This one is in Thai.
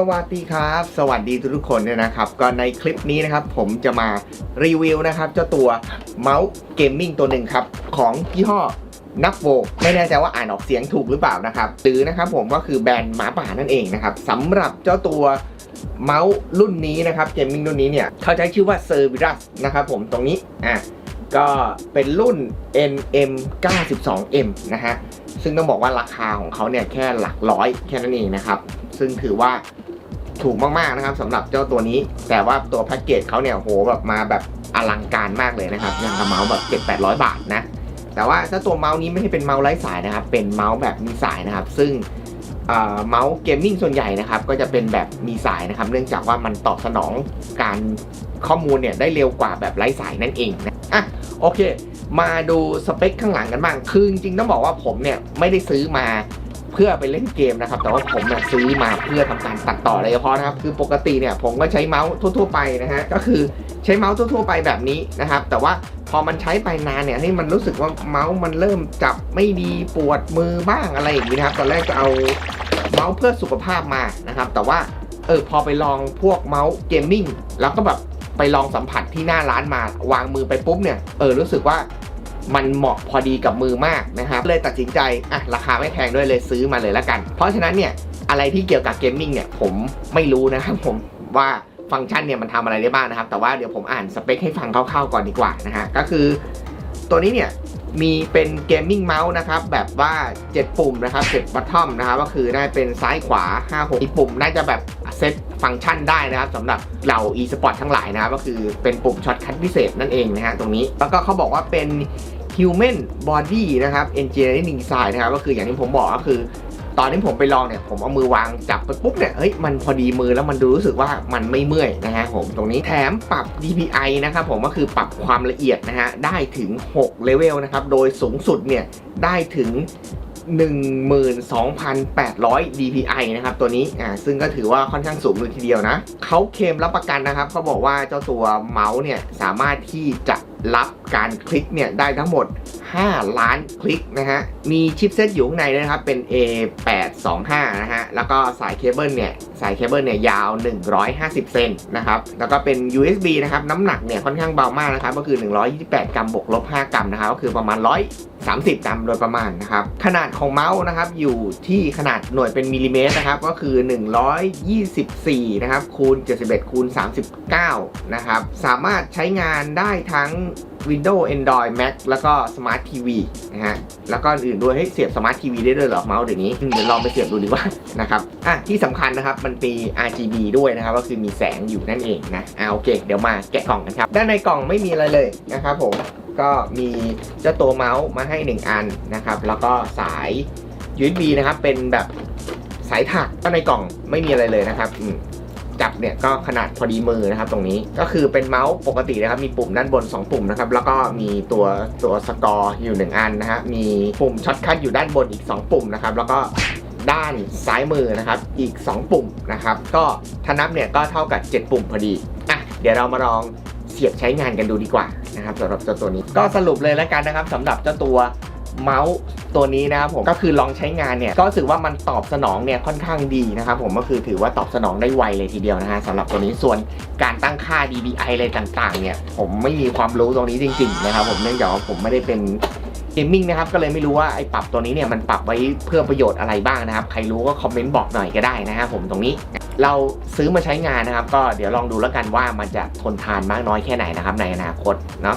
สวัสดีครับ สวัสดีทุกๆคนเนี่ยนะครับก็ในคลิปนี้นะครับ ผมจะมารีวิวนะครับเจ้าตัวเมาส์เกมมิ่งตัวหนึ่งครับ ของยี่ห้อนักโวไม่แน่ใจว่าอ่านออกเสียงถูกหรือเปล่านะครับหรือนะครับผมก็คือแบรนด์หมาป่านั่นเองนะครับสำหรับเจ้าตัวเมาส์รุ่นนี้นะครับเกมมิ่งรุ่นนี้เนี่ยเขาใช้ชื่อว่า Cerberus นะครับผมตรงนี้อะก็เป็นรุ่น NM 92M นะฮะซึ่งต้องบอกว่าราคาของเขาเนี่ยแค่หลักร้อยแค่นั้นเองนะครับ ซึ่งถือว่า ถูกมากๆนะครับสำหรับเจ้าตัวนี้ แต่ว่าตัวแพ็กเกจเขาเนี่ยโหแบบมาแบบอลังการมากเลยนะครับอย่างกับเมาส์แบบ 7 8 0 0 บาทนะ แต่ว่าถ้าตัวเมาส์นี้ไม่ใช่เป็นเมาส์ไร้สายนะครับ เป็นเมาส์แบบมีสายนะครับ ซึ่งเอ่อเมาส์เกมมิ่งส่วนใหญ่นะครับ ก็จะเป็นแบบมีสายนะครับ เนื่องจากว่ามันตอบสนองการข้อมูลเนี่ยได้เร็วกว่าแบบไร้สายนั่นเองนะอะโอเค มาดูสเปคข้างหลังกันบ้าง คือจริงๆต้องบอกว่าผมเนี่ยไม่ได้ซื้อมา เพื่อไปเล่นเกมนะครับ แต่ว่าผมเนี่ยซื้อมาเพื่อทำการตัดต่อโดยเฉพาะนะครับ คือปกติเนี่ยผมก็ใช้เมาส์ทั่ว ๆ ไปนะฮะ ก็คือใช้เมาส์ทั่ว ๆ ไปแบบนี้นะครับ แต่ว่าพอมันใช้ไปนานเนี่ยให้มันรู้สึกว่าเมาส์มันเริ่มจับไม่ดีปวดมือบ้างอะไรอย่างนี้นะครับ ตอนแรกจะเอาเมาส์เพื่อสุขภาพมานะครับ แต่ว่าเออพอไปลองพวกเมาส์เกมมิ่งแล้วก็แบบไปลองสัมผัสที่หน้าร้านมาวางมือไปปุ๊บเนี่ยเออรู้สึกว่า มันเหมาะพอดีกับมือมากนะครับเลยตัดสินใจอะราคาไม่แพงด้วยเลยซื้อมาเลยละกัน เพราะฉะนั้นเนี่ยอะไรที่เกี่ยวกับเกมมิ่งเนี่ยผมไม่รู้นะครับผมว่าฟังก์ชันเนี่ยมันทำอะไรได้บ้างนะครับ แต่ว่าเดี๋ยวผมอ่านสเปคให้ฟังคร่าวๆก่อนดีกว่านะฮะก็คือตัวนี้เนี่ยมีเป็นเกมมิ่งเมาส์นะครับแบบว่า 7 ปุ่มนะครับ7บัตทอมนะครับก็คือได้เป็นซ้ายขวา 5 6อีปุ่มน่าจะแบบเซตฟังก์ชันได้นะครับสำหรับเรา e-sport ทั้งหลายนะครับก็คือเป็นปุ่มช็อตคัทพิเศษนั่นเองนะฮะตรงนี้ แล้วก็เขาบอกว่าเป็น human body นะครับ engineering design นะครับก็คืออย่างที่ผมบอกก็คือ ตอนที่ผมไปลองเนี่ย ผมเอามือวางจับไปปุ๊บเนี่ยเฮ้ยมันพอดีมือแล้วมันดูรู้สึกว่ามันไม่เมื่อยนะฮะผมตรงนี้แถมปรับ DPI นะครับผมก็คือปรับความละเอียดนะฮะได้ถึง 6 เลเวลนะครับ โดยสูงสุดเนี่ยได้ถึง12,800 DPI นะครับตัวนี้ อ่า ซึ่งก็ถือว่าค่อนข้างสูงเลยทีเดียวนะ เขาเคลมรับประกันนะครับ เขาบอกว่าเจ้าตัวเมาส์เนี่ย สามารถที่จะ รับการคลิกเนี่ยได้ทั้งหมด 5 ล้านคลิกนะฮะ มีชิปเซตอยู่ข้างในนะครับ เป็น A825 นะฮะ แล้วก็สายเคเบิลเนี่ย สายเคเบิลเนี่ยยาว 150 เซนนะครับ แล้วก็เป็น USB นะครับ น้ำหนักเนี่ยค่อนข้างเบามากนะครับ ก็คือ 128 กรัมบวกลบ 5 กรัมนะครับ ก็คือประมาณ130 กรัมโดยประมาณนะครับ ขนาดของเมาส์นะครับอยู่ที่ขนาดหน่วยเป็นมิลลิเมตรนะครับ ก็คือ 124 นะครับคูณ 71คูณ39 นะครับ สามารถใช้งานได้ทั้ง Windows Android Mac แล้วก็ Smart TV นะฮะ แล้วก็อื่นด้วยให้เสียบ Smart TV ได้ด้วยเหรอ เมาส์เดี๋ยวนี้ เดี๋ยวลองไปเสียบดูดีกว่า นะครับ อะ ที่สำคัญนะครับ มันมี RGB ด้วยนะครับ ก็คือมีแสงอยู่นั่นเองนะ อ่าโอเค เดี๋ยวมาแกะกล่องกันครับ ด้านในกล่องไม่มีอะไรเลยนะครับผม ก็มีเจ้าตัวเมาส์มาให้ 1 อันนะครับ แล้วก็สาย USB นะครับ เป็นแบบสายถักก็ในกล่องไม่มีอะไรเลยนะครับอืม จับเนี่ยก็ขนาดพอดีมือนะครับตรงนี้ก็คือเป็นเมาส์ปกตินะครับมีปุ่มด้านบน 2 ปุ่มนะครับแล้วก็มีตัวตัวสกอร์อยู่ 1 อันนะฮะมีปุ่มช็อตคัทอยู่ด้านบนอีก 2 ปุ่มนะครับแล้วก็ด้านซ้ายมือนะครับอีก 2 ปุ่มนะครับก็ถ้านับเนี่ยก็เท่ากับ 7 ปุ่มพอดีอะเดี๋ยวเรามาลองเสียบใช้งานกันดูดีกว่านะครับสำหรับเจ้าตัวนี้ก็สรุปเลยแล้วกันนะครับสำหรับเจ้าตัว เมาส์ตัวนี้นะครับผมก็คือลองใช้งานเนี่ยก็รู้สึกว่ามันตอบสนองเนี่ยค่อนข้างดีนะครับผมก็คือถือว่าตอบสนองได้ไวเลยทีเดียวนะฮะสำหรับตัวนี้ส่วนการตั้งค่า DPI อะไรต่างๆ เนี่ยผมไม่มีความรู้ตรงนี้จริง ๆ นะครับผมเนื่องจากว่าผมไม่ได้เป็นเกมมิ่งนะครับก็เลยไม่รู้ว่าไอ้ปรับตัวนี้เนี่ยมันปรับไว้เพื่อประโยชน์อะไรบ้างนะครับ ใครรู้ก็คอมเมนต์บอกหน่อยก็ได้นะครับผมตรงนี้เราซื้อมาใช้งานนะครับ ก็เดี๋ยวลองดูแล้วกันว่ามันจะทนทานมากน้อยแค่ไหนนะครับในอนาคตเนาะ